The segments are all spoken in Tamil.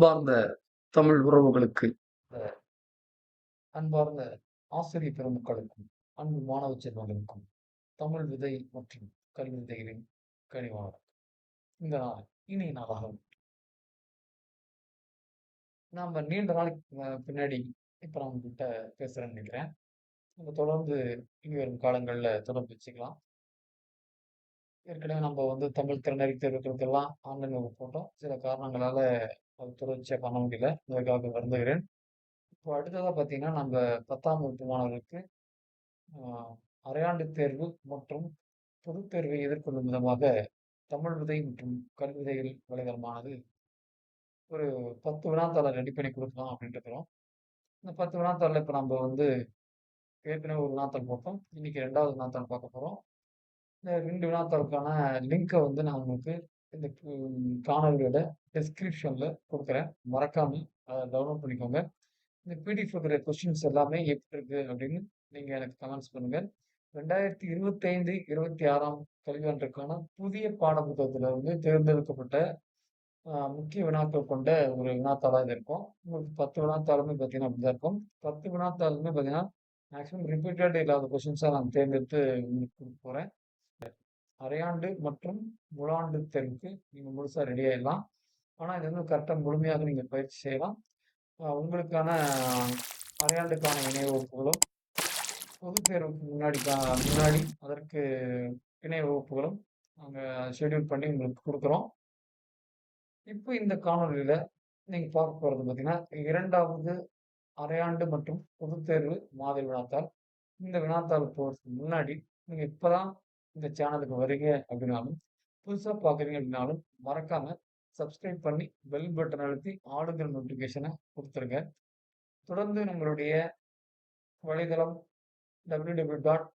அன்பார்ந்த தமிழ் உறவுகளுக்கு அன்பார்ந்த ஆசிரியர் பெருமக்களுக்கும் அன்பு மாணவ செல்வங்களுக்கும் தமிழ் விதை மற்றும் கல்வி விதைகளின் கனிவான இந்த நாள் இனிய நாளாக நாம நீண்ட நாளைக்கு பின்னாடி இப்போ நான் உங்ககிட்ட பேசுறேன்னு நினைக்கிறேன். நம்ம தொடர்ந்து இனி வரும் காலங்களில் தொடர்பு வச்சுக்கலாம் ஏற்கனவே நம்ம வந்து தமிழ் திறனறி தேர்வுகளுக்கெல்லாம் ஆன்லைன் வகுப்பு போட்டோம். சில காரணங்களால அது பண்ண முடியல அதற்காக வருந்துகிறேன். இப்போ அடுத்ததாக பார்த்தீங்கன்னா நம்ம பத்தாம் வகுப்பு மாணவர்களுக்கு அரையாண்டு தேர்வு மற்றும் பொதுத் தேர்வை எதிர்கொள்ளும் விதமாக தமிழ் விதை மற்றும் கல்விதைகள் வலைதளமானது ஒரு பத்து வினாத்தாளை ரெடி பண்ணி கொடுக்கலாம் அப்படின்ட்டு இருக்கிறோம். இந்த பத்து வினாத்தாளில் இப்போ நம்ம வந்து ஏற்கனவே ஒரு வினாத்தாள் போட்டோம். இன்னைக்கு ரெண்டாவது வினாத்தாள் பார்க்க போகிறோம் இந்த ரெண்டு வினாத்தாளுக்கான லிங்கை வந்து நான் உங்களுக்கு இந்த காணொலியோட டிஸ்கிரிப்ஷனில் கொடுக்குறேன். மறக்காமல் அதை டவுன்லோட் பண்ணிக்கோங்க. இந்த பிடிஎஃப் இருக்கிற கொஸ்டின்ஸ் எல்லாமே எப்படி இருக்குது அப்படின்னு நீங்கள் எனக்கு கமெண்ட்ஸ் பண்ணுங்கள் ரெண்டாயிரத்தி இருபத்தைந்து இருபத்தி ஆறாம் கல்வியாண்டிற்கான புதிய பாட வந்து தேர்ந்தெடுக்கப்பட்ட முக்கிய வினாக்கள் கொண்ட ஒரு வினாத்தாளாக இது இருக்கும். உங்களுக்கு பத்து வினாத்தாளுமே பார்த்தீங்கன்னா அப்படிதான் இருக்கும். பத்து வினாத்தாளுமே பார்த்தீங்கன்னா மேக்ஸிமம் ரிப்பீட்டட் இல்லாத கொஸ்டின்ஸாக நான் தேர்ந்தெடுத்து உங்களுக்கு கொடுக்க போகிறேன் அரையாண்டு மற்றும் முழாண்டு தெருக்கு நீங்கள் முழுசாக ரெடி ஆகிடலாம் ஆனால் இது வந்து கரெக்டாக முழுமையாக நீங்கள் பயிற்சி செய்யலாம். உங்களுக்கான அரையாண்டுக்கான இணை வகுப்புகளும் பொதுத் தேர்வுக்கு முன்னாடி முன்னாடி அதற்கு இணை வகுப்புகளும் நாங்கள் ஷெட்யூல் பண்ணி உங்களுக்கு கொடுக்குறோம். இப்போ இந்த காணொலியில் நீங்கள் பார்க்க போகிறது பார்த்தீங்கன்னா இரண்டாவது அரையாண்டு மற்றும் பொதுத்தேர்வு மாதிரி வினாத்தாள். இந்த வினாத்தாள் போகிறதுக்கு முன்னாடி நீங்கள் இப்போ தான் இந்த சேனலுக்கு வரீங்க அப்படின்னாலும் புதுசாக பார்க்குறீங்க அப்படின்னாலும் மறக்காம சப்ஸ்கிரைப் பண்ணி பெல் பட்டன் அழுத்தி ஆளுங்கிற நோட்டிஃபிகேஷனை கொடுத்துருங்க. தொடர்ந்து நம்மளுடைய வலைதளம் W W dot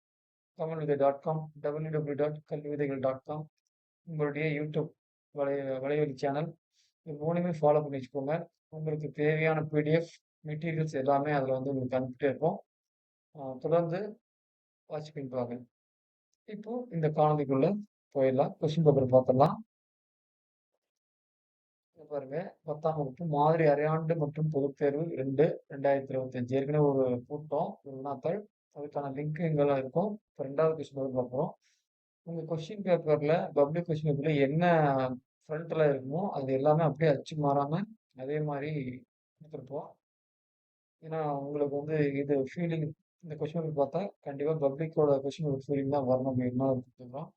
Tamil Vithai dot com W W dot Kalvi Vidhaigal dot com உங்களுடைய யூடியூப் வலை வலைவலி சேனல் இது மூணுமே ஃபாலோ பண்ணி வச்சுக்கோங்க. உங்களுக்கு தேவையான பிடிஎஃப் மெட்டீரியல்ஸ் எல்லாமே அதில் வந்து உங்களுக்கு அனுப்பிட்டே இருப்போம். தொடர்ந்து வாட்ச் பண்ணி வாங்க இப்போ இந்த காணொலிக்குள்ள போயிடலாம். கொஸ்டின் பேப்பர் பார்த்துடலாம். பாருங்க. பத்தாம் வகுப்பு மாதிரி அரையாண்டு மற்றும் பொதுத் தேர்வு ரெண்டு ரெண்டாயிரத்தி இருபத்தஞ்சு. ஏற்கனவே ஒரு கூட்டம் ஒரு வினாத்தாள். அதுக்கான லிங்க் இங்கெல்லாம் இருக்கும். இப்போ ரெண்டாவது கொஸ்டின் பேப்பர் பார்க்குறோம். உங்கள் கொஸ்டின் பேப்பரில் பப்ளிக் கொஸ்டின் பேப்பரில் என்ன ஃப்ரண்ட்டில் இருக்குமோ அது எல்லாமே அப்படியே அச்சு மாறாமல் அதே மாதிரி கொடுத்துருப்போம். ஏன்னா உங்களுக்கு வந்து இது ஃபீலிங் இந்த கொஸ்டின் பேப்பர் பார்த்தா கண்டிப்பாக பப்ளிக்கோட கொஸ்டின் பேப்பர் ஃபீலிங் தான் வரணும் அப்படின்னா கொடுத்துருக்கோம்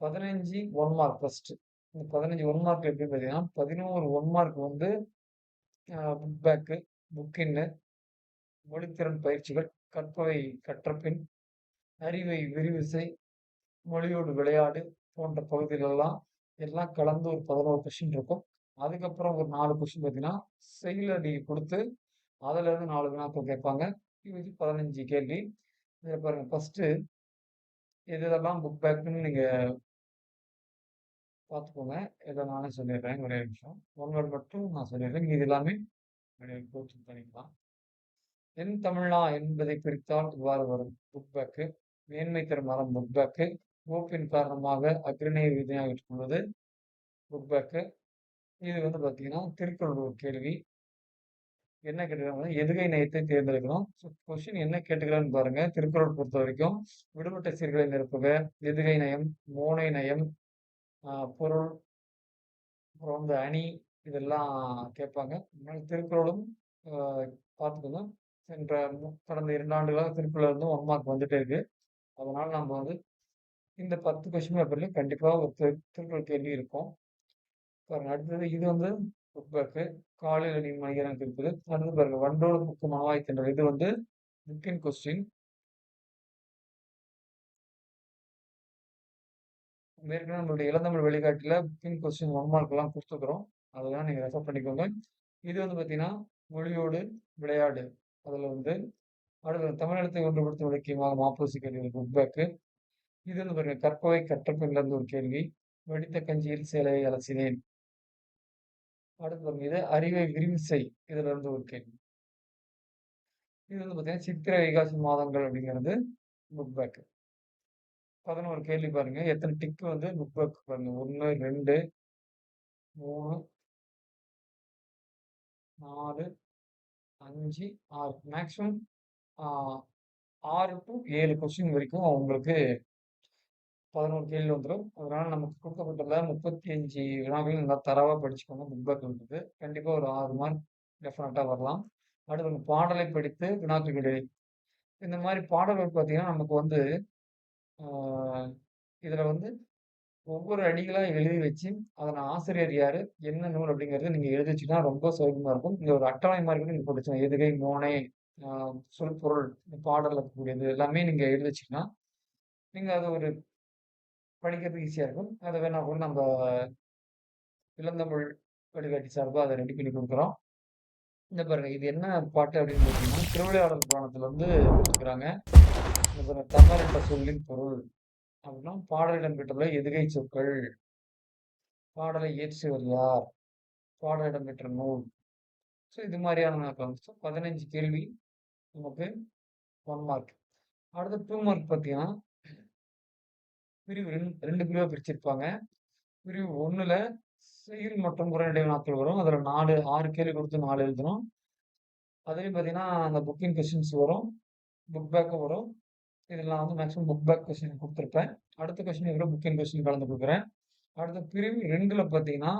பதினஞ்சு ஒன் மார்க் ஃபஸ்ட்டு இந்த பதினஞ்சு ஒன் மார்க் எப்படி பார்த்தீங்கன்னா பதினோரு ஒன் மார்க் வந்து புக் பேக்கு புக்கின்னு மொழித்திறன் பயிற்சிகள் கற்பவை கற்றப்பின் அறிவை விரிவிசை மொழியோடு விளையாடு போன்ற பகுதிகளெல்லாம் எல்லாம் கலந்து ஒரு பதினோரு கொஸ்டின் இருக்கும். அதுக்கப்புறம் ஒரு நாலு கொஷின் பார்த்தீங்கன்னா செயலடி கொடுத்து அதுலேருந்து நாலு வினாக்கள் கேட்பாங்க. பதினஞ்சு கேள்வி. இதில் பாருங்கள் ஃபஸ்ட்டு எது இதெல்லாம் புக் பேக்குன்னு நீங்கள் பார்த்துக்கோங்க. இதை நானே சொல்லிடுறேன் ஒரே நிமிஷம். ஒன் வேர்ட் மட்டும் நான் சொல்லிடுறேன். இது எல்லாமே கோச்சிங் பண்ணிக்கலாம். என் தமிழா என்பதை பிரித்தால் இவ்வாறு வரும். புக் பேக்கு மேன்மை தரும் மரம் புக் பேக்கு கோப்பின் காரணமாக அக்ரிணை விதியாக உள்ளது புக் பேக்கு இது வந்து பார்த்தீங்கன்னா திருக்குறள் ஒரு கேள்வி. என்ன கேட்டுக்கிறாங்க எதுகை நயத்தை தேர்ந்தெடுக்கணும். கொஸ்டின் என்ன கேட்டுக்கிறான்னு பாருங்க. திருக்குறள் பொறுத்த வரைக்கும் விடுபட்ட சீர்களை நிரப்புக. எதுகை நயம் மோனை நயம் பொருள் அப்புறம் வந்து அணி இதெல்லாம் கேட்பாங்க. திருக்குறளும் பார்த்துக்கணும். சென்ற கடந்த இரண்டு ஆண்டுகளாக திருக்குறள் இருந்து ஒன் மார்க் வந்துட்டே இருக்கு. அதனால நம்ம வந்து இந்த பத்து கொஸ்டின் பேப்பர்லையும் கண்டிப்பாக ஒரு திரு- திருக்குறள் கேள்வி இருக்கும். பாருங்க அடுத்தது இது வந்து புக் காலையில் நீ மணிகரனுக்கு இருக்குது அடுத்து பாருங்க. வண்டோடு புக்கு மனவாய் தின்றல் இது வந்து புக்கின் கொஸ்டின் ஏற்கனவே நம்மளுடைய இளந்தமிழ் வெளிக்காட்டில் புக்கிங் கொஸ்டின் ஒன் மார்க்லாம் கொடுத்துக்கிறோம் அதெல்லாம் நீங்க ரெஃபர் பண்ணிக்கோங்க. இது வந்து பார்த்தீங்கன்னா மொழியோடு விளையாடு. அதில் வந்து அடுத்து தமிழகத்தை ஒன்றுபடுத்தும் இலக்கியமாக மாப்போசி கேள்வி புக் இது வந்து பாருங்க. கற்பவை கற்றப்பின்லேருந்து ஒரு கேள்வி. வெடித்த கஞ்சியில் சேலையை அலசினேன். அடுத்து பாருங்க இது அறிவை விரிவிசை இதுல இருந்து ஒரு கேள்வி. இது வந்து பாத்தீங்கன்னா சித்திரை வைகாசி மாதங்கள் அப்படிங்கிறது புக் பேக் பதினோரு கேள்வி பாருங்க. எத்தனை டிக் வந்து புக் பேக் பாருங்க. ஒன்று ரெண்டு மூணு நாலு அஞ்சு ஆறு. மேக்ஸிமம் ஆறு டு ஏழு கொஸ்டின் வரைக்கும் உங்களுக்கு பதினோரு கேள்வி வந்துடும் அதனால நமக்கு கொடுக்கப்பட்டுள்ள முப்பத்தி அஞ்சு வினாக்கள் நல்லா தரவாக படிச்சுக்கோங்க. புக் பேக் இருக்குது கண்டிப்பாக ஒரு ஆறு மார்க் டெஃபினட்டாக வரலாம். அடுத்து பாடலை படித்து வினாக்கள் விடை. இந்த மாதிரி பாடல்கள் பார்த்தீங்கன்னா நமக்கு வந்து இதில் வந்து ஒவ்வொரு அடிகளாக எழுதி வச்சு அதன் ஆசிரியர் யார் என்ன நூல் அப்படிங்கிறது நீங்கள் எழுதி வச்சுன்னா ரொம்ப சௌகரியமாக இருக்கும். இங்கே ஒரு அட்டவணை மாதிரி கூட நீங்கள் படிச்சோம் எதுகை மோனை சொல் பொருள் பாடலில் இருக்கக்கூடியது எல்லாமே நீங்கள் எழுதி வச்சுக்கலாம். நீங்கள் அது ஒரு படிக்கிறதுக்கு ஈஸியாக இருக்கும். அதை வேணால் கூட நம்ம இளந்தமிழ் வழிகாட்டி சார்பாக அதை ரெடி பண்ணி கொடுக்குறோம். இந்த பாருங்க இது என்ன பாட்டு அப்படின்னு பார்த்தீங்கன்னா திருவிளையாடல் புராணத்தில் வந்து கொடுத்துக்கிறாங்க இந்த பாருங்க தமிழ் என்ற சொல்லின் பொருள். அப்படின்னா பாடலிடம் பெற்றுள்ள எதுகை சொற்கள். பாடலை இயற்றியவர் யார்? பாடலிடம் பெற்ற நூல். ஸோ இது மாதிரியான வந்து பதினஞ்சு கேள்வி நமக்கு ஒன் மார்க் அடுத்த டூ மார்க் பார்த்தீங்கன்னா பிரிவு ரெண்டு ரெண்டு பிரிவாக பிரிச்சிருப்பாங்க. பிரிவு ஒன்றில் செயல் மற்றும் குறைநடை நாட்கள் வரும். அதில் நாலு ஆறு கேள்வி கொடுத்து நாலு எழுதணும். அதுலேயும் பார்த்தீங்கன்னா அந்த புக்கிங் கொஷின்ஸ் வரும். புக் பேக்கும் வரும். இதில் நான் வந்து மேக்ஸிமம் புக் பேக் கொஸ்டின் கொடுத்துருப்பேன். அடுத்த கொஸ்டின் இதில் புக்கிங் கொஸ்டின் கலந்து கொடுக்குறேன். அடுத்த பிரிவு ரெண்டில் பார்த்தீங்கன்னா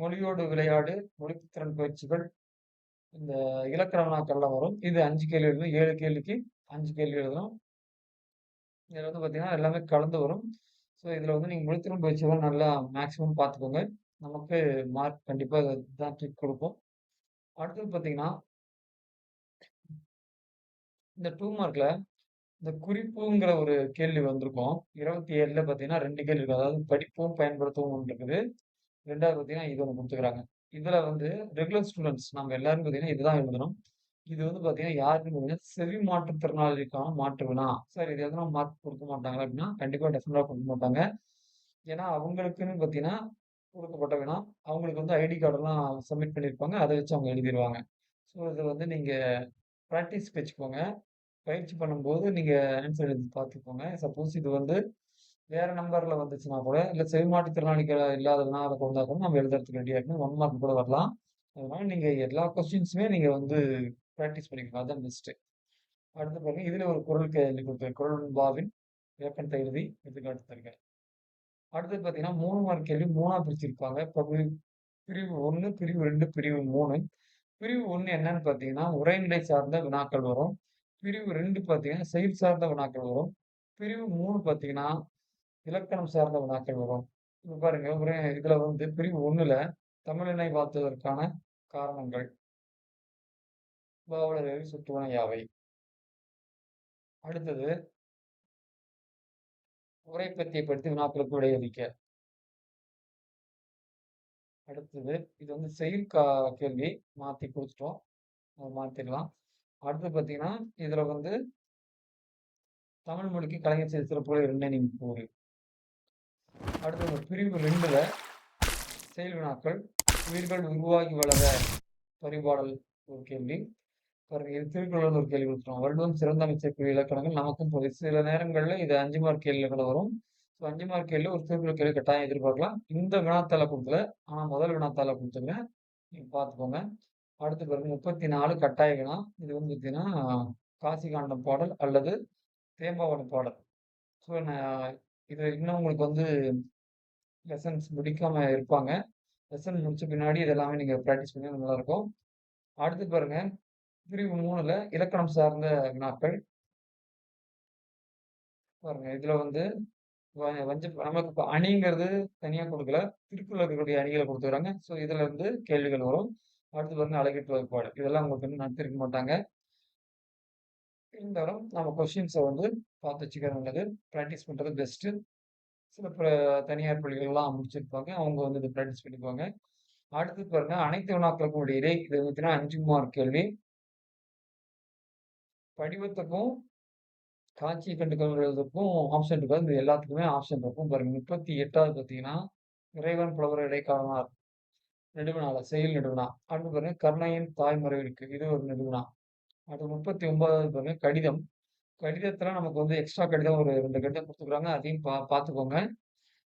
மொழியோடு விளையாடு மொழித்திறன் பயிற்சிகள் இந்த இலக்கண வினாக்கள்லாம் வரும். இது அஞ்சு கேள்வி எழுதணும். ஏழு கேள்விக்கு அஞ்சு கேள்வி எழுதணும். இதில் வந்து பார்த்தீங்கன்னா எல்லாமே கலந்து வரும். ஸோ இதில் வந்து நீங்கள் முழுத்திறன் பயிற்சியெல்லாம் நல்லா மேக்ஸிமம் பார்த்துக்கோங்க நமக்கு மார்க் கண்டிப்பாக தான் ட்ரிக் கொடுப்போம் அடுத்தது பார்த்தீங்கன்னா இந்த டூ மார்க்கில் இந்த குறிப்புங்கிற ஒரு கேள்வி வந்திருக்கும். இருபத்தி ஏழில் பார்த்தீங்கன்னா ரெண்டு கேள்வி இருக்குது அதாவது படிப்பும் பயன்படுத்தவும் ஒன்று இருக்குது. ரெண்டாவது பார்த்தீங்கன்னா இது ஒன்று கொடுத்துக்கிறாங்க இதில் வந்து ரெகுலர் ஸ்டூடெண்ட்ஸ் நம்ம எல்லாரும் பார்த்தீங்கன்னா இதுதான் எழுதணும். இது வந்து பார்த்தீங்கன்னா யாருக்குன்னு செவி மாற்றுத்திறனாளிக்கான மாற்று வினா. சார் இது எதனா மார்க் கொடுக்க மாட்டாங்க அப்படின்னா கண்டிப்பாக டெஃபினட்டாக கொடுக்க மாட்டாங்க. ஏன்னா அவங்களுக்குன்னு பார்த்தீங்கன்னா கொடுக்கப்பட்ட வினா அவங்களுக்கு வந்து ஐடி கார்டெல்லாம் சப்மிட் பண்ணியிருப்பாங்க அதை வச்சு அவங்க எழுதிடுவாங்க ஸோ இது வந்து நீங்கள் ப்ராக்டிஸ் வச்சுக்கோங்க. பயிற்சி பண்ணும்போது நீங்கள் ஆன்சர் எழுதி பார்த்துக்கோங்க. சப்போஸ் இது வந்து வேற நம்பரில் வந்துச்சுன்னா கூட இல்லை செவிமாற்றுத்திறனாளிகள் இல்லாததுனா அதை கொண்டா கூட நம்ம எழுதுறதுக்கு ரெடியாக இருக்கணும். ஒன் மார்க் கூட வரலாம். அதனால நீங்கள் எல்லா கொஸ்டின்ஸுமே நீங்கள் வந்து ப்ராக்டிஸ் பண்ணிக்கணும். அதுதான் பெஸ்ட்டு அடுத்து பாருங்க இதில் ஒரு குரல் கேள்வி கொடுத்துருக்கேன் குரல் பாவின் வேப்பன் எழுதி எடுத்துக்காட்டு தருகிறேன் அடுத்து பார்த்தீங்கன்னா மூணு மார்க் கேள்வி மூணாக பிரிச்சிருப்பாங்க. பகுதி பிரிவு ஒன்று பிரிவு ரெண்டு பிரிவு மூணு. பிரிவு ஒன்று என்னன்னு பார்த்தீங்கன்னா உரைநிலை சார்ந்த வினாக்கள் வரும். பிரிவு ரெண்டு பார்த்தீங்கன்னா செயல் சார்ந்த வினாக்கள் வரும். பிரிவு மூணு பார்த்தீங்கன்னா இலக்கணம் சார்ந்த வினாக்கள் வரும். இப்போ பாருங்க உரை இதில் வந்து பிரிவு ஒன்றில் தமிழினை பார்த்ததற்கான காரணங்கள். பாவலர்கள் சுற்றுவன யாவை? அடுத்தது உரை பற்றியை பற்றி வினாக்களுக்கு விடையளிக்க அடுத்தது இது வந்து செயல் கா கேள்வி. மாற்றி கொடுத்துட்டோம். மாற்றிடலாம். அடுத்து பார்த்தீங்கன்னா இதில் வந்து தமிழ் மொழிக்கு கலைஞர் செய்த சிறப்புகள் ரெண்டே நீங்கள் கூறு அடுத்தது பிரிவு ரெண்டுல செயல் வினாக்கள் உயிர்கள் உருவாகி வளர பரிபாடல் ஒரு கேள்வி. பாருங்க இது திருக்குறள் ஒரு கேள்வி கொடுத்துருவோம் வருடம் சிறந்த அமைச்சர் இலக்கணங்கள் நமக்கும் போகுது சில நேரங்களில் இது அஞ்சு மார்க் கேள்விகள் வரும். ஸோ அஞ்சு மார்க் கேள்வி ஒரு திருக்குறள் கேள்வி கட்டாயம் எதிர்பார்க்கலாம். இந்த வினாத்தால கொடுக்கல ஆனால் முதல் வினாத்தால கொடுத்துங்க நீங்கள் பார்த்துக்கோங்க. அடுத்து பாருங்க முப்பத்தி நாலு கட்டாய வினா. இது வந்து பார்த்தீங்கன்னா காசி காண்டம் பாடல் அல்லது தேம்பாவளம் பாடல். ஸோ நான் இது இன்னும் உங்களுக்கு வந்து லெசன்ஸ் முடிக்காம இருப்பாங்க. லெசன் முடிச்ச பின்னாடி இதெல்லாமே நீங்கள் ப்ராக்டிஸ் பண்ணி நல்லாயிருக்கும் அடுத்து பாருங்கள் பிரிவு மூணுல இலக்கணம் சார்ந்த வினாக்கள். பாருங்க இதுல வந்து வஞ்ச நமக்கு இப்போ அணிங்கிறது தனியாக கொடுக்கல. திருக்குறள் இருக்கக்கூடிய அணிகளை கொடுத்துக்கிறாங்க ஸோ இதுல இருந்து கேள்விகள் வரும். அடுத்து பாருங்க அழகிட்டு வகுப்பாடு. இதெல்லாம் உங்களுக்கு வந்து நடத்திருக்க மாட்டாங்க. இருந்தாலும் நம்ம கொஸ்டின்ஸை வந்து பார்த்து வச்சுக்கிறது நல்லது. ப்ராக்டிஸ் பண்ணுறது பெஸ்ட்டு சில தனியார் பள்ளிகள்லாம் முடிச்சிருப்பாங்க. அவங்க வந்து இதை ப்ராக்டிஸ் பண்ணிக்குவாங்க. அடுத்து பாருங்க அனைத்து வினாக்களுக்கும் இடையிலே இது பார்த்தீங்கன்னா அஞ்சு மார்க் கேள்வி. படிவத்துக்கும் காட்சி கண்டு ஆப்ஷன் இருக்காது. இது எல்லாத்துக்குமே ஆப்ஷன் இருக்கும். பாருங்க முப்பத்தி எட்டாவது பார்த்தீங்கன்னா இறைவன் புலவர் இடைக்காலனார் நெடுவனால செயல் நெடுவினா அடுத்து பாருங்க கருணையின் தாய்மறை இருக்கு இது ஒரு நெடுவினா அடுத்து முப்பத்தி ஒன்பதாவது பாருங்க கடிதம். கடிதத்துல நமக்கு வந்து எக்ஸ்ட்ரா கடிதம் ஒரு ரெண்டு கடிதம் கொடுத்துருக்காங்க. அதையும் பா பார்த்துக்கோங்க.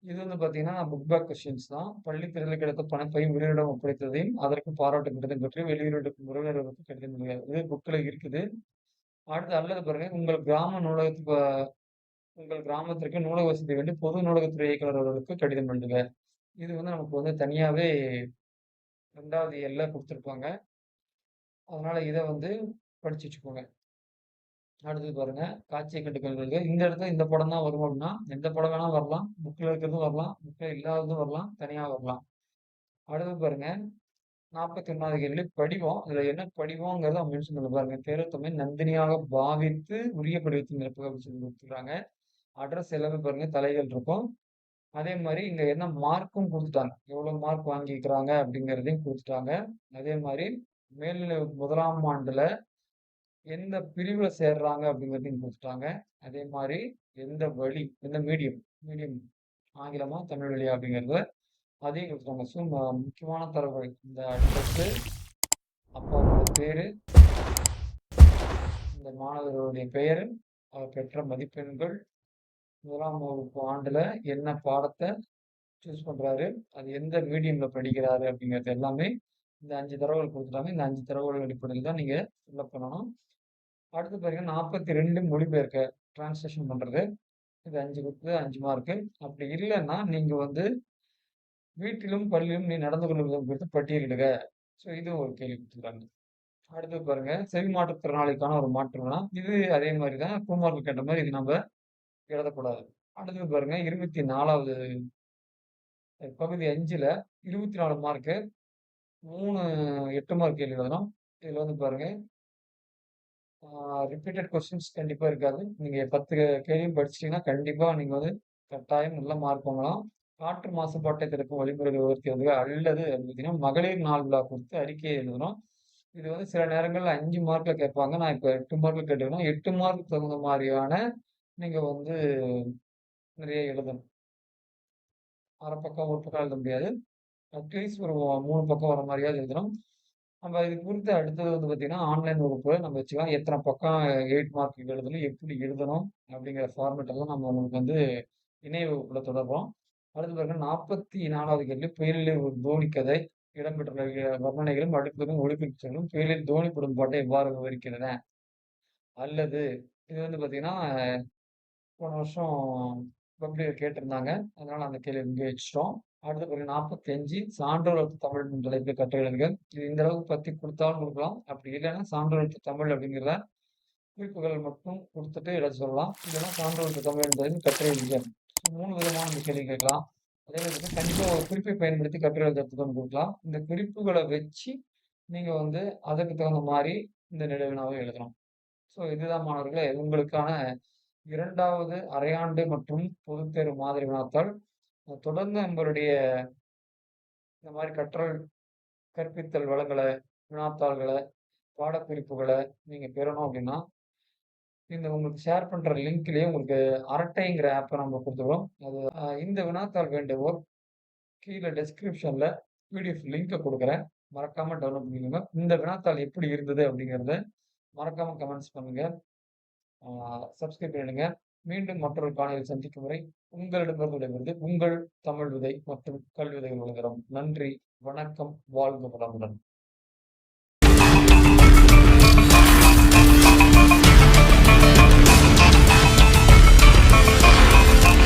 இது வந்து பார்த்தீங்கன்னா, புக் பேக் கொஸ்டின்ஸ் தான். பள்ளி தேர்தலில் கிடைத்த பணப்பை உயிரிடம் ஒப்படைத்ததையும், அதற்கு பாராட்டு கடிதம் பற்றி வெளியூருக்கு உறவினர்களுக்கு கடிதம் எழுதுக இது புக்கில் இருக்குது. அடுத்து அல்லது பிறகு உங்கள் கிராம நூலகத்துக்கு உங்கள் கிராமத்திற்கு நூலக வசதி வேண்டி பொது நூலகத்துறை இயக்குநர்களுக்கு கடிதம் எழுதுக. இது வந்து நமக்கு வந்து தனியாகவே ரெண்டாவது எல்ல கொடுத்துருப்பாங்க அதனால இதை வந்து படிச்சு வச்சுக்கோங்க. அடுத்தது பாருங்க, காட்சி கட்டுகள் இந்த இடத்துல இந்த படம் தான் வரும் அப்படின்னா, எந்த படம் வேணால் வரலாம். புக்கில் இருக்கிறதும் வரலாம், புக்கில் இல்லாததும் வரலாம், தனியாக வரலாம். அடுத்தது பாருங்க, 41வது கேள்வி படிவம். இதுல என்ன படிவோங்கிறத அவங்க மென்ஷன் பண்ண பாருங்க. தேர்வுத்தமை நந்தினியாக பாவித்து உரிய படிவத்தை நிரப்புக அப்படின்னு சொல்லி குடுத்துருக்காங்க. அட்ரஸ் எல்லாமே பாருங்க தலைகள் இருக்கும். அதே மாதிரி இங்க என்ன மார்க்கும் கொடுத்துட்டாங்க எவ்வளவு மார்க் வாங்கிக்கிறாங்க அப்படிங்கிறதையும் கொடுத்துட்டாங்க அதே மாதிரி மேல்நிலை முதலாம் ஆண்டுல எந்த பிரிவுல சேர்றாங்க அப்படிங்கிறதையும் கொடுத்துட்டாங்க அதே மாதிரி எந்த வழி, எந்த மீடியம் மீடியம் ஆங்கிலமா, தமிழ் வழியா அப்படிங்கிறத அதையும் குடுத்துட்டாங்க. ஸோ முக்கியமான தரவுகள் இந்த அட்ரஸு, அப்பாவோட பேர் இந்த மாணவர்களுடைய பெயர் அவர் பெற்ற மதிப்பெண்கள், முதலாம் வகுப்பு ஆண்டில் என்ன பாடத்தை சூஸ் பண்ணுறாரு அது எந்த மீடியமில் படிக்கிறாரு அப்படிங்கிறது எல்லாமே இந்த அஞ்சு தரவுகள் கொடுத்துட்டாங்க இந்த அஞ்சு தரவுகள் அடிப்படையில் தான் நீங்கள் ஃபில்லப் பண்ணணும். அடுத்து பார்த்தீங்கன்னா நாற்பத்தி ரெண்டு மொழிபெயர்க்க டிரான்ஸ்லேஷன் பண்ணுறது இது அஞ்சு கொடுத்து அஞ்சு மார்க்கு. அப்படி இல்லைன்னா நீங்கள் வந்து வீட்டிலும், பள்ளியிலும் நீ நடந்து கொள்ளும் விதம் குறித்து பட்டியலிடுக. ஸோ இது ஒரு கேள்வி கொடுத்துருக்காங்க அடுத்து பாருங்க, செவி மாற்றுத்திறனாளிக்கான ஒரு மாற்றம்னா இது அதே மாதிரி தான். டூ கேட்ட மாதிரி இது நம்ம எழுதக்கூடாது. அடுத்தது பாருங்க, 24வது பகுதி 5ல 24 மார்க்கு. 3 8 மார்க் கேள்வி எழுதணும். இதுல வந்து பாருங்க ரிப்பீட்டட் கொஸ்டின்ஸ் கண்டிப்பா இருக்காது. நீங்க 10 கேள்வியும் படிச்சிட்டீங்கன்னா, கண்டிப்பா நீங்க வந்து கட்டாயம் நல்ல மார்க் வாங்கலாம். காற்று மாசுபாட்டை தடுக்கும் வழிமுறை விவரித்து அல்லது பார்த்தீங்கன்னா, மகளிர் நாள் விழா கொடுத்து அறிக்கையை எழுதணும். இது வந்து சில நேரங்களில் அஞ்சு மார்க்கில் கேட்பாங்க. நான் இப்போ எட்டு மார்க்கில் கேட்டுக்கணும் எட்டு மார்க் தகுந்த மாதிரியான நீங்கள் வந்து நிறைய எழுதணும். அரை பக்கம், ஒரு பக்கம் எழுத முடியாது. அட்லீஸ்ட் ஒரு மூணு பக்கம் வர மாதிரியாவது எழுதணும். நம்ம இது குறித்து அடுத்தது வந்து பார்த்தீங்கன்னா, ஆன்லைன் வகுப்பு நம்ம வச்சுக்கலாம். எத்தனை பக்கம் எயிட் மார்க் எழுதணும், எப்படி எழுதணும் அப்படிங்கிற ஃபார்மேட்டெல்லாம் நம்ம உங்களுக்கு வந்து இணைய வகுப்பில் தொடர்போம் அடுத்து பாருங்க 44வது கேள்வி, புயலில் ஒரு தோனி கதை. இடம்பெற்றுள்ள வர்ணனைகளும், அடுக்குகளும், ஒலிப்பிக்சலும் புயலில் தோனி படும் பாட்டை எவ்வாறு விவரிக்கின்றன? அல்லது இது வந்து பார்த்தீங்கன்னா, போன வருஷம் பப்ளிக் கேட்டிருந்தாங்க. அதனால அந்த கேள்வி இங்கே வச்சிட்டோம் அடுத்து பாருங்க 45 சான்றோர் எழுத்து தமிழ் என்ற தலைப்பில் கட்டுரை இது இந்த அளவுக்கு பத்தி கொடுத்தாலும் கொடுக்கலாம் அப்படி இல்லைன்னா சான்றோர் எழுத்து தமிழ் அப்படிங்கிறத குறிப்புகள் மட்டும் கொடுத்துட்டு எழுத சொல்லலாம். இல்லைன்னா சான்றோர் எழுத்து தமிழ் கட்டுரை எழுதுக. மூணு விதமான இந்த கேள்வி கேட்கலாம். அதே மாதிரி கண்டிப்பாக ஒரு குறிப்பை பயன்படுத்தி கட்டுரை எழுதுறதுக்கு கொடுக்கலாம் இந்த குறிப்புகளை வச்சு நீங்கள் வந்து அதற்கு தகுந்த மாதிரி இந்த நிலவினாவை எழுதணும். ஸோ இதுதான் மாணவர்களே உங்களுக்கான இரண்டாவது அரையாண்டு மற்றும் பொதுத்தேர்வு மாதிரி வினாத்தாள். தொடர்ந்து நம்மளுடைய இந்த மாதிரி கற்றல், கற்பித்தல் வளங்களை வினாத்தாள்களை பாடக்குறிப்புகளை நீங்கள் பெறணும் அப்படின்னா, இந்த உங்களுக்கு ஷேர் பண்ற லிங்க்லயே உங்களுக்கு அரட்டைங்கிற ஆப்பை நம்ம கொடுத்துருவோம் அது இந்த வினாத்தாள் வேண்டுவோர் கீழே டிஸ்கிரிப்ஷன்ல பிடிஎஃப் லிங்கை கொடுக்குறேன் மறக்காம டவுன்லோட் பண்ணிக்கோங்க. இந்த வினாத்தாள் எப்படி இருந்தது அப்படிங்கிறத மறக்காம கமெண்ட்ஸ் பண்ணுங்க. சப்ஸ்கிரைப் பண்ணிடுங்க. மீண்டும் மற்றொரு காணொலியில் சந்திக்கும் வரை உங்களிடமிருந்து விடைபெறுவது உங்கள் தமிழ் விதை மற்றும் கல்வி விதைகள் நன்றி, வணக்கம், வாழ்க வளமுடன்.